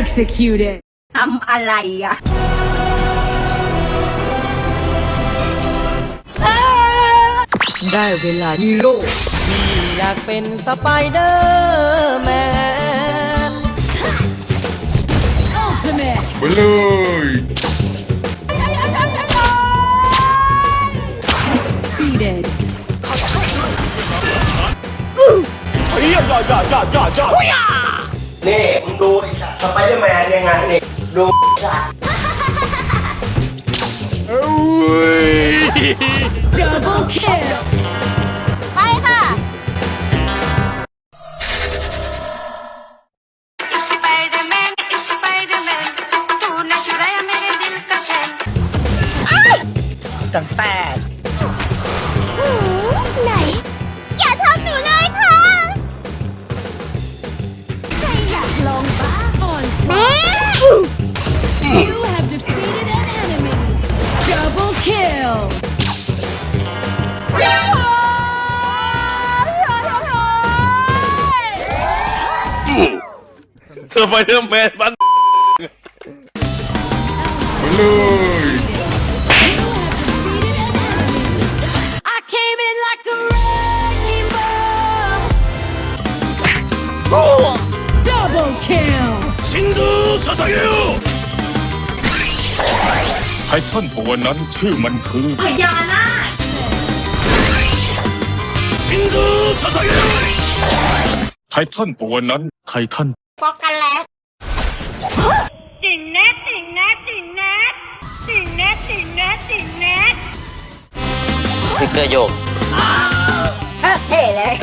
Executed. ทำอะไรอะได้เวลาฮีโร่ที่อยากเป็นสไปเดอร์แมน Ultimate. ไปเลย เดอร์แมนยังไงนี่ดูสัตว์ Double kill. ไปค่ะ Spiderman Spiderman तूने चुराया मेरे दिल का चैन ตั้งแต่ สไปเดอร์แมนบ้านไปเลย I came in like kill Double kill. ชินจูซาซาเกะไททันตัวนั้นชื่อมันคือพญานาคชินจูซาซาเกะไททันตัวนั้นไททัน ก็กันแลตติ่งแนทติ่งแนทติ่งแนทติ่งแนทติ่งแนทติ่งแนทฟิกเกอร์โยกเท่เลย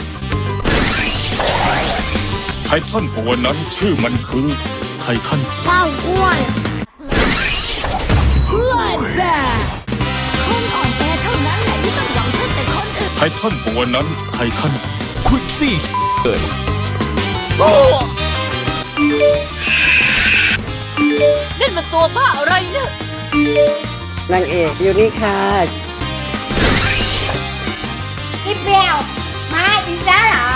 ไททันตัวนั้นชื่อมันคือไททันเป้าอ้วน Bloodbath. คนอ่อนแอเท่านั้นแหละที่ต้องหวังพึ่งแต่คนอื่นไททันตัวนั้นไททันควิกซี่เกิด นั่นมันตัวบ้าอะไรเนี่ย นางเอกอยู่นี่ค่ะ พี่เปรี้ยว มาอีกแล้วเหรอ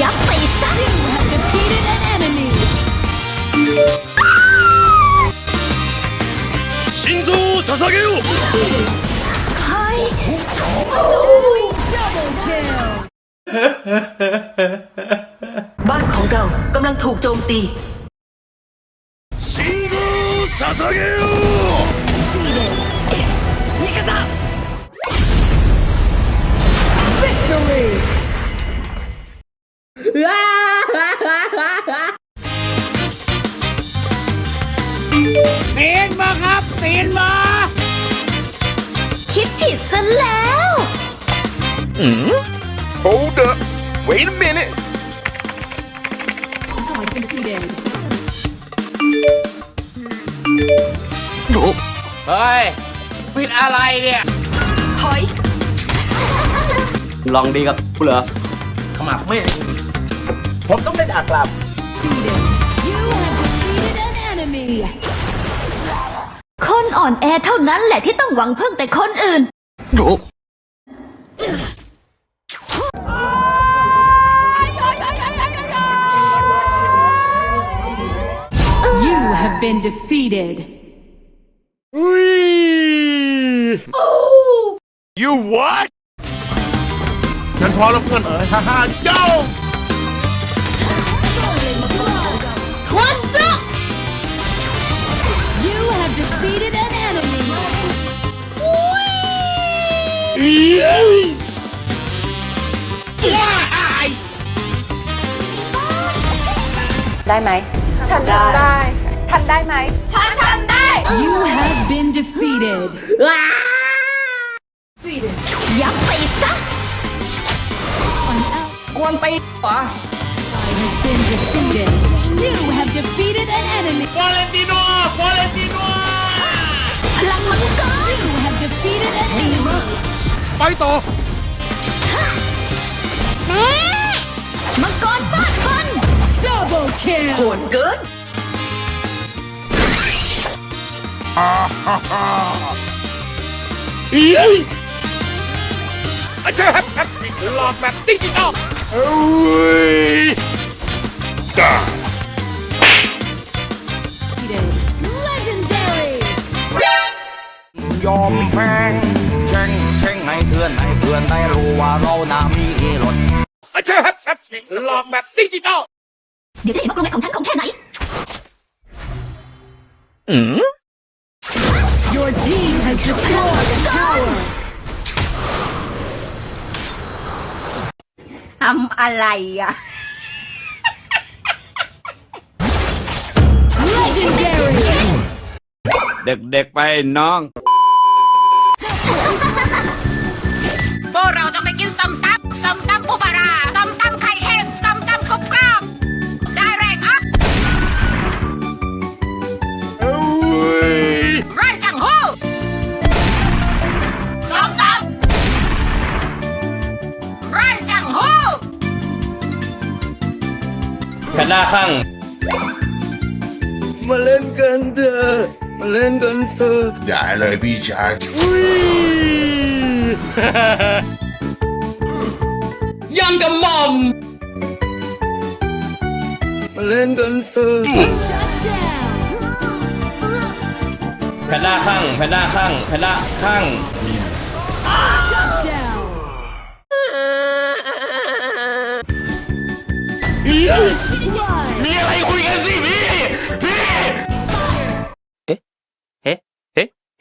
ยับไปซะ Have defeated an enemy. 心臓を捧げよう Double kill. ถูกโจมตีชิงโกซาซาเกโอนิาซะ Victory ตีนมาครับตีนมา คิดผิดซะแล้ว Hold up. Wait a minute. Defeated. เฮ้ยผิดอะไรเนี่ยถอยลองดีกับกูเหรอขมับไม่ ผมต้องได้ด่ากลับ Defeated. You have defeated an enemy. คนอ่อนแอเท่านั้นแหละที่ต้องหวังพึ่งแต่คนอื่น You have been defeated. You what ฉันพอแล้วเพื่อนเอ๋ยฮ่าฮ่าเจ้า What's up? You have defeated an enemy. ได้ไหม ฉันทำได้ ทันได้ไหม ฉันทำได้ You have been defeated. ยับไปซะ An ally กวนตีเหรอ has been defeated. You have defeated an enemy. วาเลนติโนวาเลนติโน พลังมังกร You have defeated an enemy. ไปต่อ แม่มังกรฟาดฟัน Double โห kill. ดเกิน เอ้ยอาจารย์ครับหลอกแบบดิจิตอลเฮ้ยจ้า Legendary ยอมแพงเช่งเช่งให้เพื่อนให้เพื่อนได้รู้ว่าเรานะมีรถอาจารย์ครับหลอกแบบดิจิตอลเดี๋ยวจะเห็นว่ากรงเล็บของฉันคงแค่ไหน อืม Your team has destroyed a tower. ทำอะไรอ่ะ Legendary. เด็กๆไปน้อง แพนด้าข้างมาเล่นกันเถอะมาเล่นกันเถอะอย่าเลยพี่ชายยังกับหม่อม มาเล่นกันเถอะ Shut down. แพนด้าข้างแพนด้าข้างแพนด้าข้าง Shut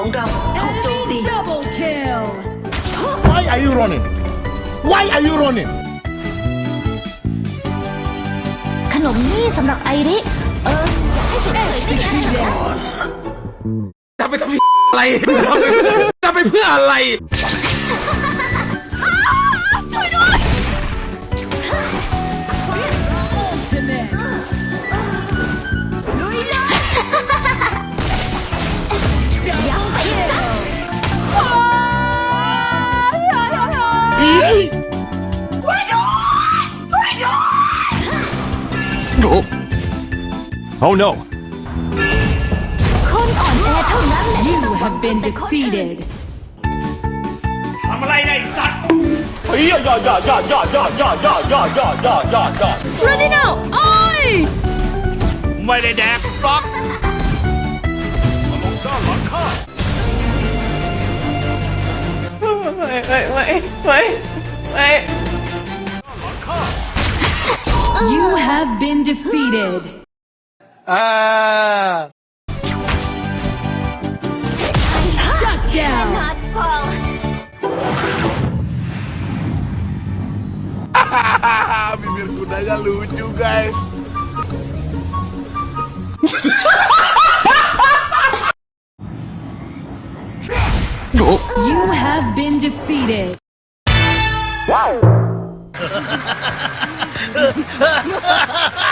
ของเราถูกโจมตี Enemy double kill. Why are you running Why are you running ขนมนี่สำหรับไอริ เออให้ฉันเอ่ยสิจะไปทำอะไรจะไปเพื่ออะไร Oh no คนอ่อนแอเท่านั้นแหละ You have been defeated. ทำอะไรในสัตว์เฮ้ยอย่าอย่าอย่าอย่าอย่าอย่าอย่าอย่าอย่าอย่าอย่าอย่าอย่า Ready now. Oi! ไม่ได้แดกหรอก ไม่ไม่ไม่ไม่ไม่ You have been defeated. Ah! Shut down. Not fall. อ่า bibir kudanya lucu guys You have been defeated. Wow.